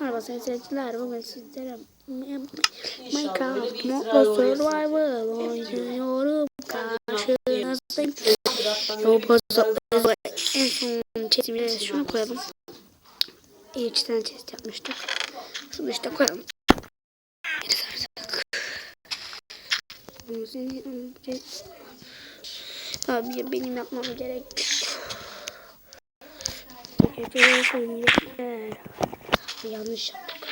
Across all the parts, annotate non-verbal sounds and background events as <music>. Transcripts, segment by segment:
Merhaba seyirciler. Bugün sizlere Minecraft oluyorsun. Survival oynuyorum. Karşınızdayım. Israr- en son çizimine şunu koyalım. İyi iki tane çizim yapmıştık. Şunu işte koyalım. Geri önce... Abi benim yapmam gerek. Geceler Yanlış yaptık.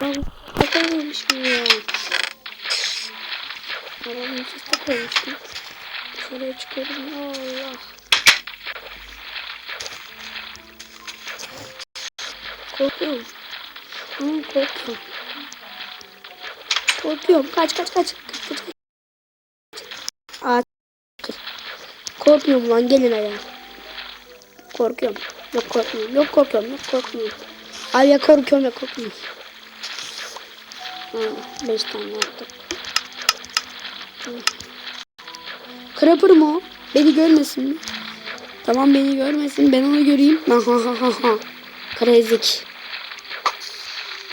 Ben koymamışım ya. Arabanın sesini koymuştum. Dışarıya çıkıyorum. Allah. Korkuyorum. Ama korkuyorum. Korkuyorum. Kaç kaç kaç. Kaç kaç kaç. Aa, kaç. Korkmuyorum lan gelin ayağa. Korkuyorum. Yok korkmuyorum. Yok korkuyorum. Yok korkmuyorum. Ay ya korkuyorum ya korkmuyorum. Ha, beş tane yaptık. Creeper mı o? Beni görmesin mi? Tamam beni görmesin. Ben onu göreyim. Ha ha ha ha ha. Krezik.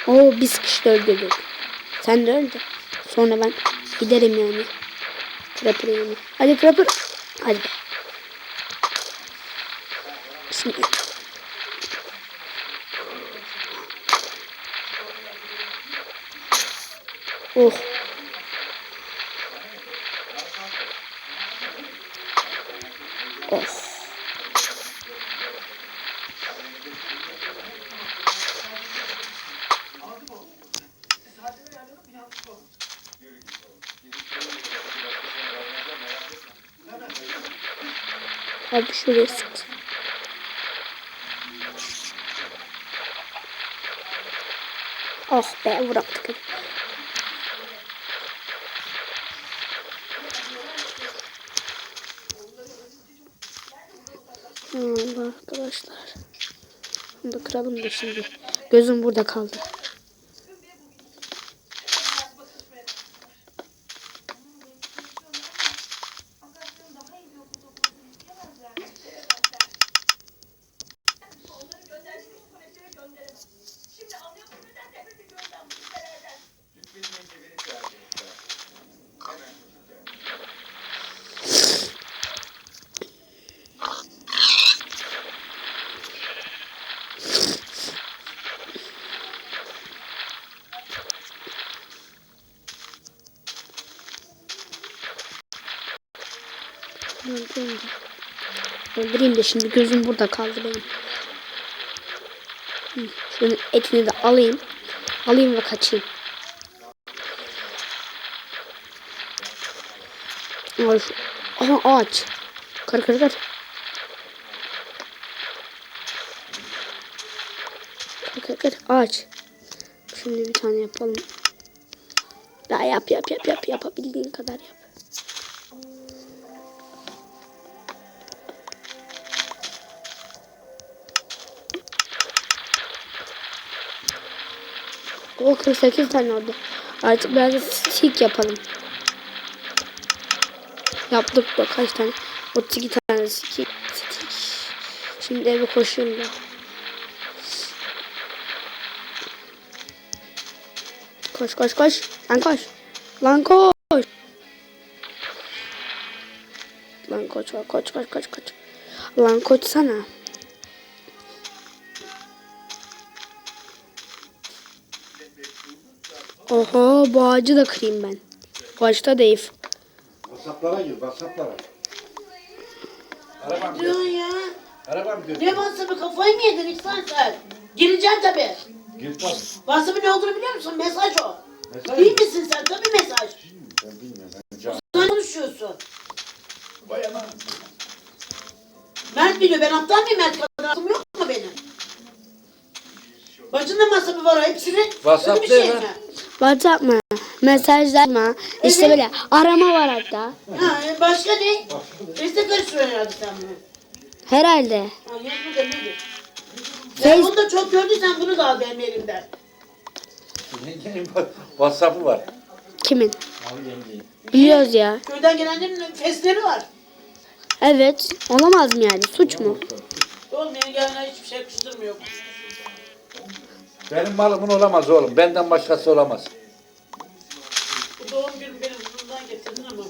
Oo bir sıkışta öldürdük. Sen de öldü. Sonra ben giderim yani. Creeper'ın yanına. Hadi Creeper. Hadi. Şimdi. Oh. Of. Abi şuraya Oh be bıraktık. Allah arkadaşlar. Bunu da kıralım da şimdi. Gözüm burada kaldı. Öldüreyim de. Öldüreyim de şimdi gözüm burada kaldı benim. Şunun etini de alayım. Alayım ve kaçayım. Ay, Aha ağaç. Kır kır kır. Kır kır kır. Ağaç. Şimdi bir tane yapalım. Daha yap yap yap yap. Yapabildiğin kadar yap. O 48 tane oldu. Artık biraz da yapalım. Yaptık bak kaç tane? 32 tane stick. Şimdi eve koşuyorum ben. Koş koş koş. Lan koş. Lan koş. Lan koş koş koş koş koş. Lan koşsana. Oha bu ağacı da kırayım ben. Bu ağaçta değil. WhatsApp'lara gir, WhatsApp'lara. Arabam diyorsun gör. ya? Arabam gör. Ne WhatsApp'ı kafayı mı yedin İhsan sen? Gireceksin tabii. Gir bak. WhatsApp'ın ne olduğunu biliyor musun? Mesaj o. Mesaj. İyi misin sen? Tabii mesaj. Ben bilmiyorum. Ben can. Sen konuşuyorsun. Bayana. Mert biliyor. Ben aptal mıyım Mert kadar? Aklım yok mu benim? Başında WhatsApp'ı var hepsini. WhatsApp Öyle bir şey mi? WhatsApp mı? Mesajlar mı? İşte Evet. böyle arama var hatta. Ha, başka ne? Destek karıştırıyorsun herhalde sen bunu. Herhalde. Ha, mu da nedir? Sen bunu da çok gördüysen bunu da al benim elimden. Yengenin <laughs> WhatsApp'ı var. Kimin? Abi. Biliyoruz ya. Köyden gelenlerin fesleri var. Evet. Olamaz mı yani? Suç mu? Oğlum yeni gelenler hiçbir şey yakıştırmıyor. Benim malımın olamaz oğlum. Benden başkası olamaz. Bu doğum günü benim bundan getirdin ama.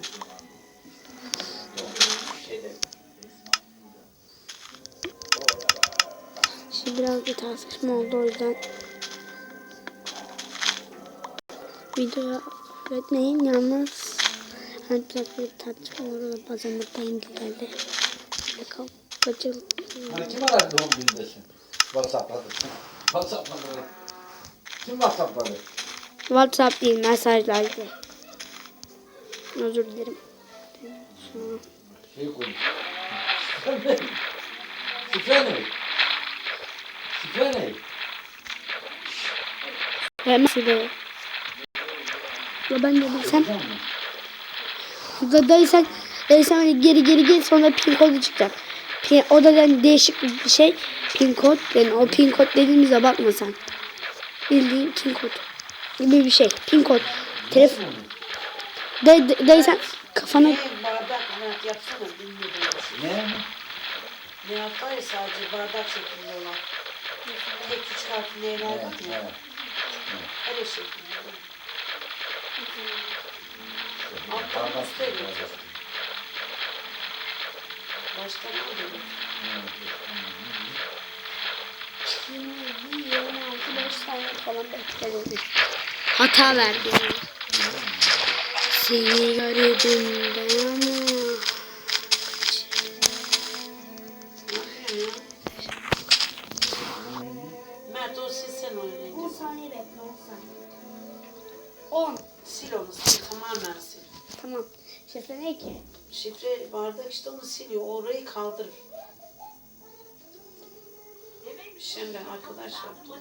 Şimdi biraz bir tartışma oldu o yüzden. Videoya öğretmeyin yalnız. Hani biraz bir tartışma olur da bazen buradayım geldi. Bakalım. Kaçıl. Hani kim aradı doğum günündesin? Whatsapp'ladı. Whatsapp'ladı. Kim Whatsapp'ladı? WhatsApp değil mesajlardı. Özür dilerim. Şey konuş. Şifre ne? Şifre ne? Hemen şuraya. Ya ben de sen, sen hani geri geri gel sonra pin kodu çıkacak. Pin, o da yani değişik bir şey. Pin kod. Yani o pin kod dediğimize bakma sen. Bildiğin pin kod. Gibi bir şey. Pin kod. Telefon. Dayı, dayı, dayı sen kafana Ne bardak Mehmet yapsana bilmiyorum. Ne? Ne yapar ya sadece bardak şeklinde olan. Tek küçük harfli neler var ya. Öyle şeklinde. Alttan üstte. Başka ne oluyor? 26 saniye falan bekledim. Hata verdi. Seni öyle. 10 saniye bekle 10 saniye. 10. Sil onu sil tamamen sil. Tamam. Şifre ne ki? Şifre bardak işte onu siliyor. Orayı kaldır. Şimdi arkadaş yaptı onu.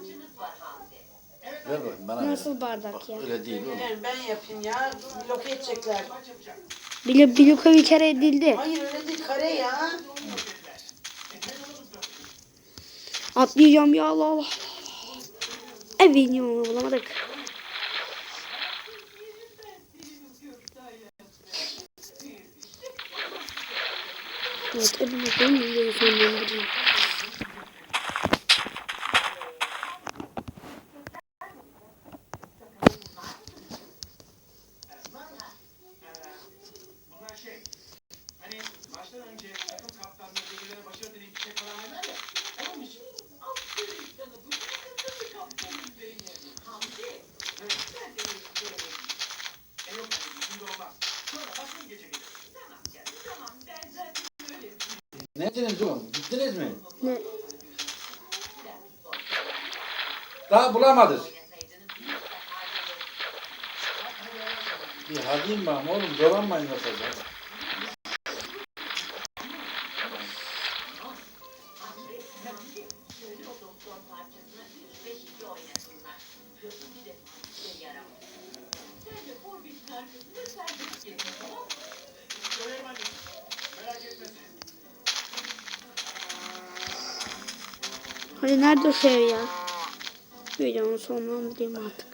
Ver bakayım bana. Nasıl bardak ya? Öyle değil oğlum. Ben, ben yapayım ya. Bloke edecekler. Bile Biluka bir kere edildi. Hayır öyle değil kare ya. Atlayacağım ya Allah Allah. Evet ya bulamadık. Evet elime koyayım videoyu sonlandırayım. Bunlar şey, hani maçtan önce takım kaptanları birbirlerine başarı dileyip bir şey falan verler ya. Onun için. Aferin sana, bu çok bir kaptanın benim. Hamdi. Evet, ben de öyle. E yok, hani şimdi olmaz. Sonra başka bir gece gelir. Tamam canım, tamam. Ben zaten öyle. Ne ettiniz oğlum? Gittiniz mi? Ne? Daha bulamadık. Bir hadiyim ben oğlum dolanmayın mesela. Hadi nerede o şey ya? Videonun sonlandırayım artık.